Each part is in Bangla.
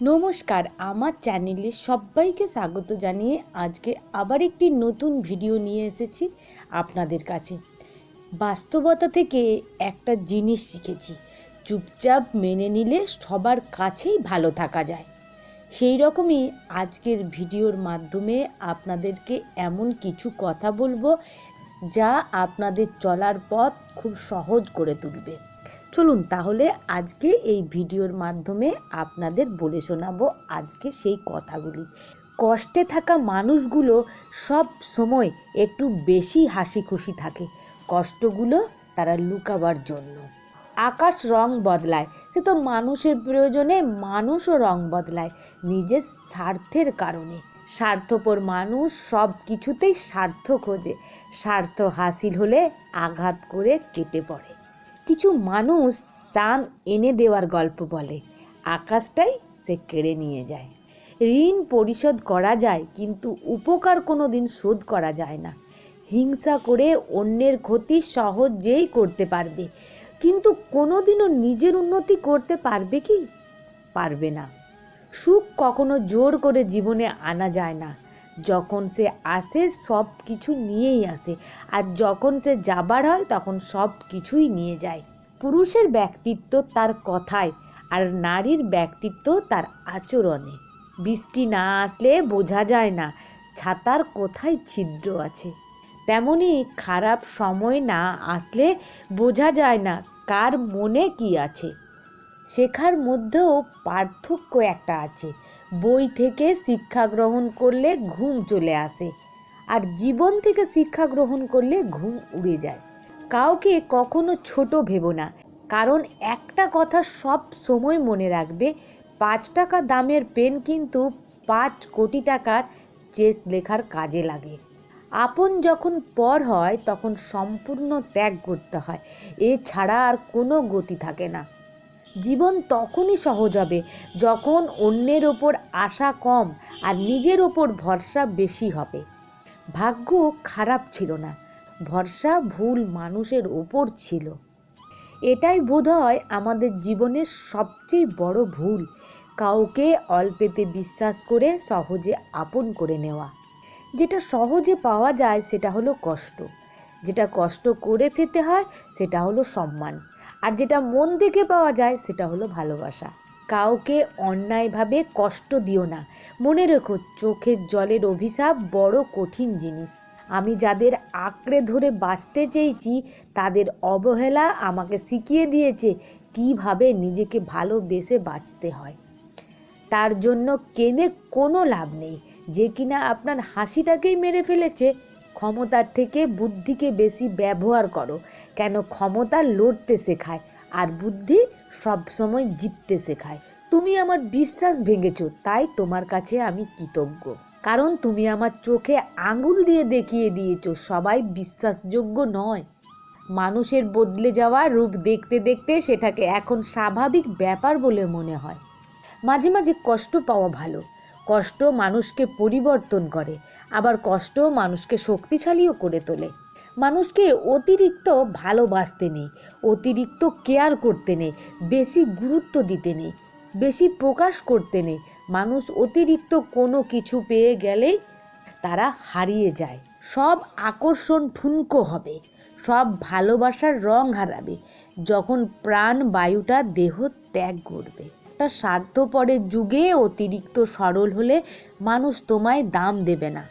নমস্কার, আমার চ্যানেলে সবাইকে স্বাগত জানিয়ে আজকে আবার একটি নতুন ভিডিও নিয়ে এসেছি আপনাদের কাছে। বাস্তবতা থেকে একটা জিনিস শিখেছি, চুপচাপ মেনে নিলে সবার কাছেই ভালো থাকা যায়। সেই রকমই আজকের ভিডিওর মাধ্যমে আপনাদেরকে এমন কিছু কথা বলব যা আপনাদের চলার পথ খুব সহজ করে তুলবে। চলুন তাহলে আজকে এই ভিডিওর মাধ্যমে আপনাদের বলে শোনাবো আজকে সেই কথাগুলি। কষ্টে থাকা মানুষগুলো সব সময় একটু বেশি হাসি খুশি থাকে। কষ্টগুলো তারা লুকাবার জন্য। আকাশ রং বদলায়, সে তো মানুষের প্রয়োজনে মানুষও রং বদলায় নিজের স্বার্থের কারণে। স্বার্থপর মানুষ সব কিছুতেই স্বার্থ খোঁজে। স্বার্থ হাসিল হলে আঘাত করে কেটে পড়ে। কিছু মানুষ চাঁদ এনে দেওয়ার গল্প বলে। আকাশটাই সে কেড়ে নিয়ে যায়। ঋণ পরিশোধ করা যায়, কিন্তু উপকার কোনো দিন শোধ করা যায় না। হিংসা করে অন্যের ক্ষতি সহজেই করতে পারবে, কিন্তু কোনোদিনও নিজের উন্নতি করতে পারবে কি? পারবে না। সুখ কখনো জোর করে জীবনে আনা যায় না। যখন সে আসে, সব কিছু নিয়েই আসে। আর যখন সে যাবার হয়, তখন সব কিছুই নিয়ে যায়। পুরুষের ব্যক্তিত্ব তার কথায়, আর নারীর ব্যক্তিত্ব তার আচরণে। বৃষ্টি না আসলে বোঝা যায় না, ছাতার কোথায় ছিদ্র আছে। তেমনি খারাপ সময় না আসলে বোঝা যায় না, কার মনে কি আছে। শেখার মধ্যেও পার্থক্য একটা আছে। বই থেকে শিক্ষা গ্রহণ করলে ঘুম চলে আসে আর জীবন থেকে শিক্ষা গ্রহণ করলে ঘুম উড়ে যায়। কাউকে কখনো ছোট ভেবো না, কারণ একটা কথা সব সময় মনে রাখবে, পাঁচ টাকা দামের পেন কিন্তু পাঁচ কোটি টাকার চেক লেখার কাজে লাগে। আপন যখন পর হয়, তখন সম্পূর্ণ ত্যাগ করতে হয়, এছাড়া আর কোনো গতি থাকে না। জীবন তখনই সহজ হবে যখন অন্যের ওপর আশা কম আর নিজের ওপর ভরসা বেশি হবে। ভাগ্য খারাপ ছিল না, ভরসা ভুল মানুষের ওপর ছিল। এটাই বোধহয় আমাদের জীবনের সবচেয়ে বড় ভুল, কাউকে অল্পেতে বিশ্বাস করে সহজে আপন করে নেওয়া। যেটা সহজে পাওয়া যায় সেটা হলো কষ্ট, যেটা কষ্ট করে পেতে হয় সেটা হলো সম্মান। আর যেটা মন থেকে পাওয়া যায় সেটা হলো ভালোবাসা। কাউকে অন্যায়ভাবে কষ্ট দিও না। মনে রেখো, চোখের জলের অভিশাপ বড় কঠিন জিনিস। আমি যাদের আঁকড়ে ধরে বাঁচতে চেয়েছি, তাদের অবহেলা আমাকে শিখিয়ে দিয়েছে কীভাবে নিজেকে ভালোবেসে বাঁচতে হয়। তার জন্য কেঁদে কোনো লাভ নেই। যে কিনা আপনার হাসিটাকেই মেরে ফেলেছে ক্ষমতার থেকে বুদ্ধিকে বেশি ব্যবহার করো। কেন ক্ষমতা লড়তে শেখায় আর বুদ্ধি সবসময় জিততে শেখায়। তুমি আমার বিশ্বাস ভেঙেছ, তাই তোমার কাছে আমি কৃতজ্ঞ। কারণ তুমি আমার চোখে আঙুল দিয়ে দেখিয়ে দিয়েছ, সবাই বিশ্বাসযোগ্য নয়। মানুষের বদলে যাওয়া রূপ দেখতে দেখতে সেটাকে এখন স্বাভাবিক ব্যাপার বলে মনে হয়। মাঝে মাঝে কষ্ট পাওয়া ভালো। কষ্ট মানুষকে পরিবর্তন করে, আবার কষ্ট মানুষকে শক্তিশালীও করে তোলে। মানুষকে অতিরিক্ত ভালোবাসতে নেই, অতিরিক্ত কেয়ার করতে নেই, বেশি গুরুত্ব দিতে নেই, বেশি প্রকাশ করতে নেই। মানুষ অতিরিক্ত কোনো কিছু পেয়ে গেলেই তারা হারিয়ে যায়। সব আকর্ষণ ঠুনকো হবে, সব ভালোবাসার রং হারাবে, যখন প্রাণ বায়ুটা দেহ ত্যাগ করবে। একটা স্বার্থপরের যুগে অতিরিক্ত সরল হলে মানুষ তোমায় দাম দেবে না।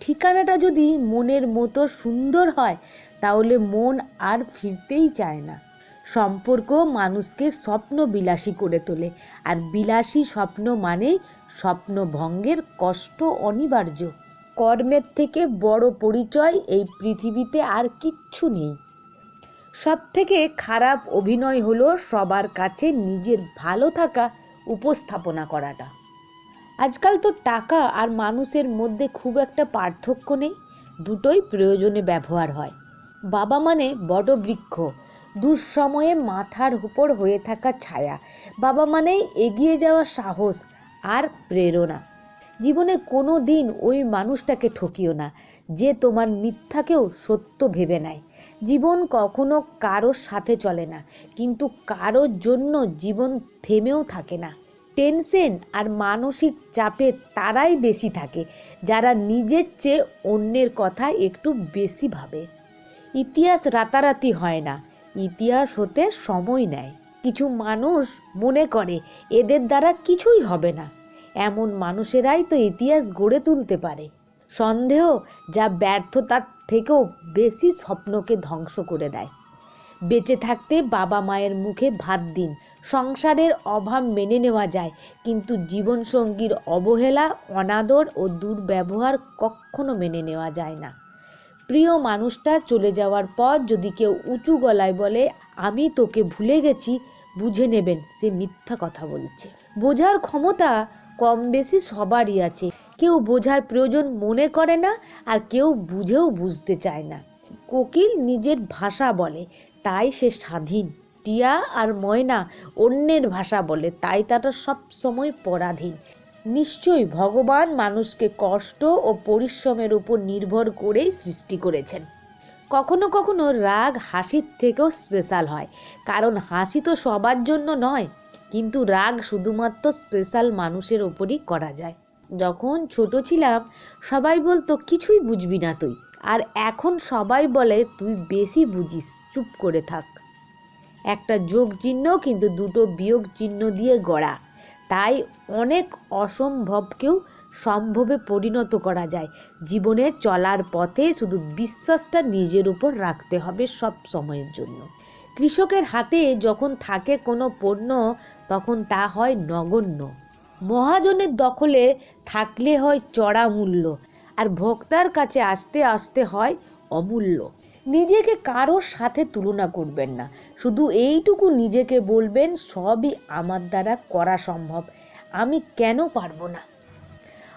ঠিকানাটা যদি মনের মতো সুন্দর হয়, তাহলে মন আর ফিরতেই চায় না। সম্পর্ক মানুষকে স্বপ্ন বিলাসী করে তোলে, আর বিলাসী স্বপ্ন মানেই স্বপ্ন ভঙ্গের কষ্ট অনিবার্য। কর্মের থেকে বড় পরিচয় এই পৃথিবীতে আর কিচ্ছু নেই। সব থেকে খারাপ অভিনয় হলো সবার কাছে নিজের ভালো থাকা উপস্থাপনা করাটা। আজকাল তো টাকা আর মানুষের মধ্যে খুব একটা পার্থক্য নেই, দুটোই প্রয়োজনে ব্যবহার হয়। বাবা মানে বড় বৃক্ষ, দুঃসময়ে মাথার উপর হয়ে থাকা ছায়া। বাবা মানেই এগিয়ে যাওয়া সাহস আর প্রেরণা। জীবনে কোনো দিন ওই মানুষটাকে ঠকিও না। যে তোমার মিথ্যাকেও সত্য ভেবে নেয়। জীবন কখনো কারোর সাথে চলে না, কিন্তু কারোর জন্য জীবন থেমেও থাকে না। টেনশন আর মানসিক চাপে তারাই বেশি থাকে, যারা নিজের চেয়ে অন্যের কথা একটু বেশি ভাবে। ইতিহাস রাতারাতি হয় না, ইতিহাস হতে সময় নেয়। কিছু মানুষ মনে করে, এদের দ্বারা কিছুই হবে না। এমন মানুষেরাই তো ইতিহাস গড়ে তুলতে পারে। সন্দেহ যা ব্যর্থতার থেকেও বেশি স্বপ্নকে ধ্বংস করে দেয়। বেঁচে থাকতে বাবা মায়ের মুখে ভাত দিন, সংসারের অভাব মেনে নেওয়া যায়, কিন্তু জীবনসঙ্গীর অবহেলা, অনাদর ও দুর্ব্যবহার কখনো মেনে নেওয়া যায় না। প্রিয় মানুষটা চলে যাওয়ার পর যদি কেউ উঁচু গলায় বলে, আমি তোকে ভুলে গেছি, বুঝে নেবেন সে মিথ্যা কথা বলছে। বোঝার ক্ষমতা কম বেশি সবারই আছে। কেউ বোঝার প্রয়োজন মনে করে না আর কেউ বুঝেও বুঝতে চায় না। কোকিল নিজের ভাষা বলে, তাই সে স্বাধীন। টিয়া আর ময়না অন্যের ভাষা বলে, তাই তারা সব সময় পরাধীন। নিশ্চয়ই ভগবান মানুষকে কষ্ট ও পরিশ্রমের উপর নির্ভর করেই সৃষ্টি করেছেন। কখনো কখনো রাগ হাসির থেকেও স্পেশাল হয়, কারণ হাসি তো সবার জন্য নয়, কিন্তু রাগ শুধুমাত্র স্পেশাল মানুষের ওপরই করা যায়। যখন ছোট ছিলাম, সবাই বলতো, কিছুই বুঝবি না তুই। আর এখন সবাই বলে, তুই বেশি বুঝিস, চুপ করে থাক। একটা যোগ চিহ্ন কিন্তু দুটো বিয়োগ চিহ্ন দিয়ে গড়া। তাই অনেক অসম্ভবকেও সম্ভবে পরিণত করা যায়। জীবনে চলার পথে শুধু বিশ্বাসটা নিজের উপর রাখতে হবে সব সময়ের জন্য। কৃষকের হাতে যখন থাকে কোনো পণ্য, তখন তা হয় নগণ্য। মহাজনের দখলে থাকলে হয় চড়া মূল্য আর ভোক্তার কাছে আসতে আসতে হয় অমূল্য। নিজেকে কারোর সাথে তুলনা করবেন না। শুধু এইটুকু নিজেকে বলবেন, সবই আমার দ্বারা করা সম্ভব। আমি কেন পারব না?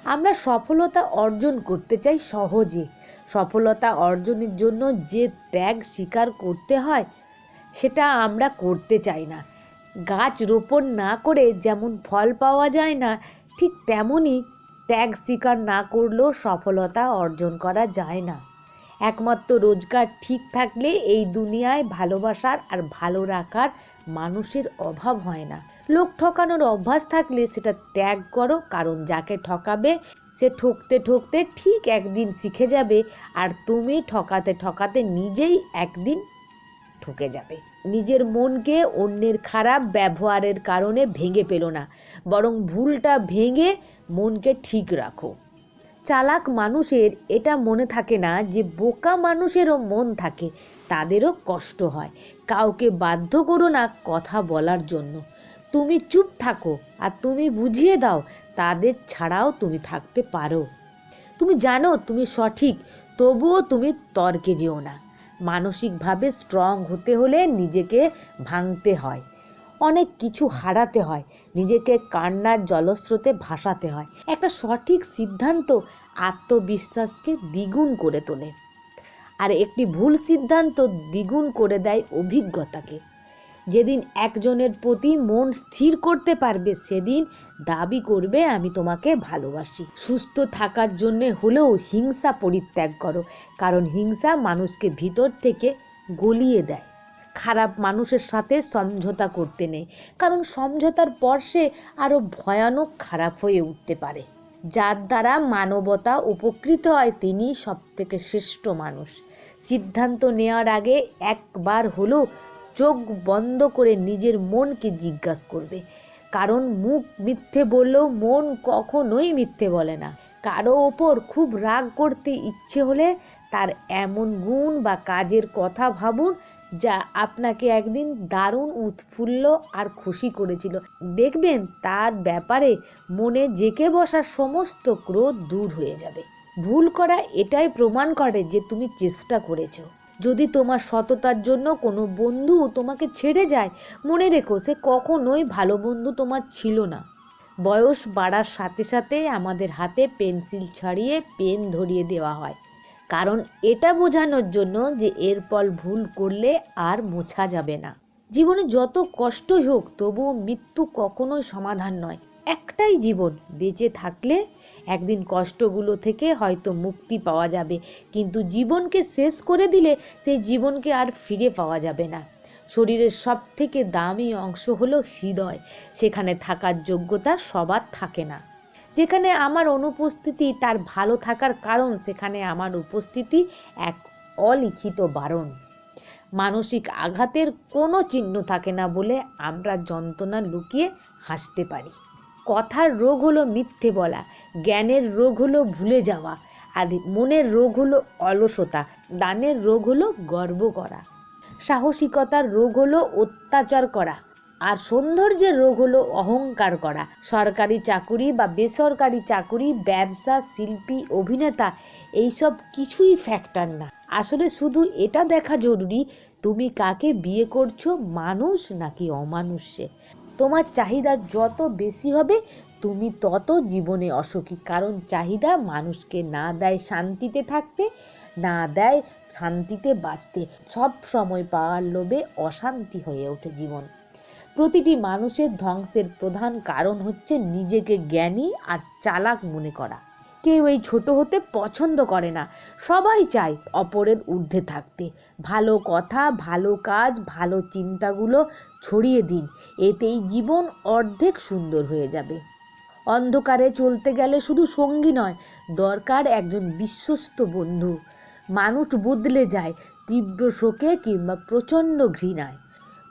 আমরা সফলতা অর্জন করতে চাই সহজে। সফলতা অর্জনের জন্য যে ত্যাগ স্বীকার করতে হয়, সেটা আমরা করতে চাই না। গাছ রোপণ না করে যেমন ফল পাওয়া যায় না, ঠিক তেমনই ত্যাগ স্বীকার না করলেও সফলতা অর্জন করা যায় না। একমাত্র রোজগার ঠিক থাকলে এই দুনিয়ায় ভালোবাসার আর ভালো রাখার মানুষের অভাব হয় না। লোক ঠকানোর অভ্যাস থাকলে সেটা ত্যাগ করো, কারণ যাকে ঠকাবে, সে ঠকতে ঠকতে ঠিক একদিন শিখে যাবে, আর তুমি ঠকাতে ঠকাতে নিজেই একদিন ঠকে যাবে। নিজের মনকে অন্যের খারাপ ব্যবহারের কারণে ভেঙে পেল না। বরং ভুলটা ভেঙে মনকে ঠিক রাখো। চালাক মানুষের এটা মনে থাকে না যে বোকা মানুষেরও মন থাকে, তাদেরও কষ্ট হয়। কাউকে বাধ্য করো না কথা বলার জন্য। তুমি চুপ থাকো আর তুমি বুঝিয়ে দাও, তাদের ছাড়াও তুমি থাকতে পারো। তুমি জানো তুমি সঠিক, তবুও তুমি তর্কে যেও না। মানসিকভাবে স্ট্রং হতে হলে নিজেকে ভাঙতে হয়। অনেক কিছু হারাতে হয়, নিজেকে কান্নার জলস্রোতে ভাসাতে হয়। একটা সঠিক সিদ্ধান্ত আত্মবিশ্বাসকে দ্বিগুণ করে তোলে। আর একটি ভুল সিদ্ধান্ত দ্বিগুণ করে দেয় অভিজ্ঞতাকে। যেদিন একজনের প্রতি মন স্থির করতে পারবে, সেদিন দাবি করবে, আমি তোমাকে ভালোবাসি। সুস্থ থাকার জন্যে হলেও হিংসা পরিত্যাগ করো, কারণ হিংসা মানুষকে ভিতর থেকে গলিয়ে দেয়। খারাপ মানুষের সাথে সমঝোতা করতে নেই, কারণ সমঝোতার পর সে আরও ভয়ানক খারাপ হয়ে উঠতে পারে। যার দ্বারা মানবতা উপকৃত হয়, তিনি সবথেকে শ্রেষ্ঠ মানুষ। সিদ্ধান্ত নেওয়ার আগে একবার হলেও চোখ বন্ধ করে নিজের মনকে জিজ্ঞাসা করবে। কারণ মুখ মিথ্যে বললেও মন কখনোই মিথ্যে বলে না। কারও ওপর খুব রাগ করতে ইচ্ছে হলে তার এমন গুণ বা কাজের কথা ভাবুন, যা আপনাকে একদিন দারুণ উৎফুল্ল আর খুশি করেছিল। দেখবেন তার ব্যাপারে মনে জেকে বসার সমস্ত ক্রোধ দূর হয়ে যাবে। ভুল করা এটাই প্রমাণ করে যে তুমি চেষ্টা করেছ। যদি তোমার সততার জন্য কোনো বন্ধু তোমাকে ছেড়ে যায়, মনে রেখো সে কখনোই ভালো বন্ধু তোমার ছিল না। বয়স বাড়ার সাথে সাথে আমাদের হাতে পেন্সিল ছাড়িয়ে পেন ধরিয়ে দেওয়া হয়। কারণ এটা বোঝানোর জন্য যে এরপর ভুল করলে আর মোছা যাবে না। জীবনে যত কষ্টই হোক, তবুও মৃত্যু কখনোই সমাধান নয়। একটাই জীবন, বেঁচে থাকলে একদিন কষ্টগুলো থেকে হয়তো মুক্তি পাওয়া যাবে। কিন্তু জীবনকে শেষ করে দিলে সেই জীবনকে আর ফিরে পাওয়া যাবে না। শরীরের সব থেকে দামি অংশ হলো হৃদয়। সেখানে থাকার যোগ্যতা সবার থাকে না। যেখানে আমার অনুপস্থিতি তার ভালো থাকার কারণ, সেখানে আমার উপস্থিতি এক অলিখিত বারণ। মানসিক আঘাতের কোনো চিহ্ন থাকে না বলে আমরা যন্ত্রণা লুকিয়ে হাসতে পারি। কথার রোগ হলো মিথ্যে বলা, জ্ঞানের রোগ হলো ভুলে যাওয়া, আর মনের রোগ হলো অলসতা, দানের রোগ হলো গর্ব করা। সাহসিকতার রোগ হলো অত্যাচার করা, আর সৌন্দর্যের রোগ হলো অহংকার করা। সরকারি চাকুরি বা বেসরকারি চাকুরি, ব্যবসা, শিল্পী, অভিনেতা, এইসব কিছুই ফ্যাক্টর না। আসলে শুধু এটা দেখা জরুরি, তুমি কাকে বিয়ে করছ, মানুষ নাকি অমানুষ? তোমার চাহিদা যত বেশি হবে, তুমি তত জীবনে অসুখী। কারণ চাহিদা মানুষকে না দেয় শান্তিতে থাকতে, না দেয় শান্তিতে বাঁচতে। সব সময় পাওয়ার লোভে অশান্তি হয়ে ওঠে জীবন। প্রতিটি মানুষের ধ্বংসের প্রধান কারণ হচ্ছে নিজেকে জ্ঞানী আর চালাক মনে করা। কেউ এই ছোট হতে পছন্দ করে না। সবাই চায় অপরের ঊর্ধ্বে থাকতে। ভালো কথা, ভালো কাজ, ভালো চিন্তাগুলো ছড়িয়ে দিন। এতেই জীবন অর্ধেক সুন্দর হয়ে যাবে। অন্ধকারে চলতে গেলে শুধু সঙ্গী নয়, দরকার একজন বিশ্বস্ত বন্ধু। মানুষ বদলে যায়, তীব্র শোকে কিংবা প্রচণ্ড ঘৃণায়।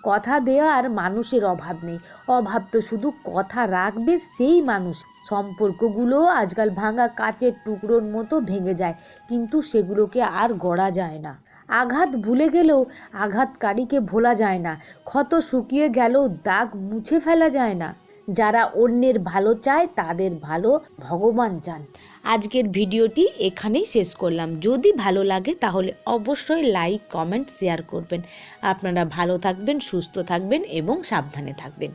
কথা দেওয়ার মানুষের অভাব নেই। অভাব তো শুধু কথা রাখবে সেই মানুষ সম্পর্কগুলো আজকাল ভাঙা কাচের টুকরোর মতো ভেঙে যায়, কিন্তু সেগুলোকে আর গড়া যায় না। আঘাত ভুলে গেলেও আঘাতকারীকে ভোলা যায় না, ক্ষত শুকিয়ে গেলেও দাগ মুছে ফেলা যায় না। যারা অন্যের ভালো চায়, তাদের ভালো ভগবান চান। আজকের ভিডিওটি এখানেই শেষ করলাম। যদি ভালো লাগে, তাহলে অবশ্যই লাইক, কমেন্ট, শেয়ার করবেন। আপনারা ভালো থাকবেন, সুস্থ থাকবেন এবং সাবধানে থাকবেন।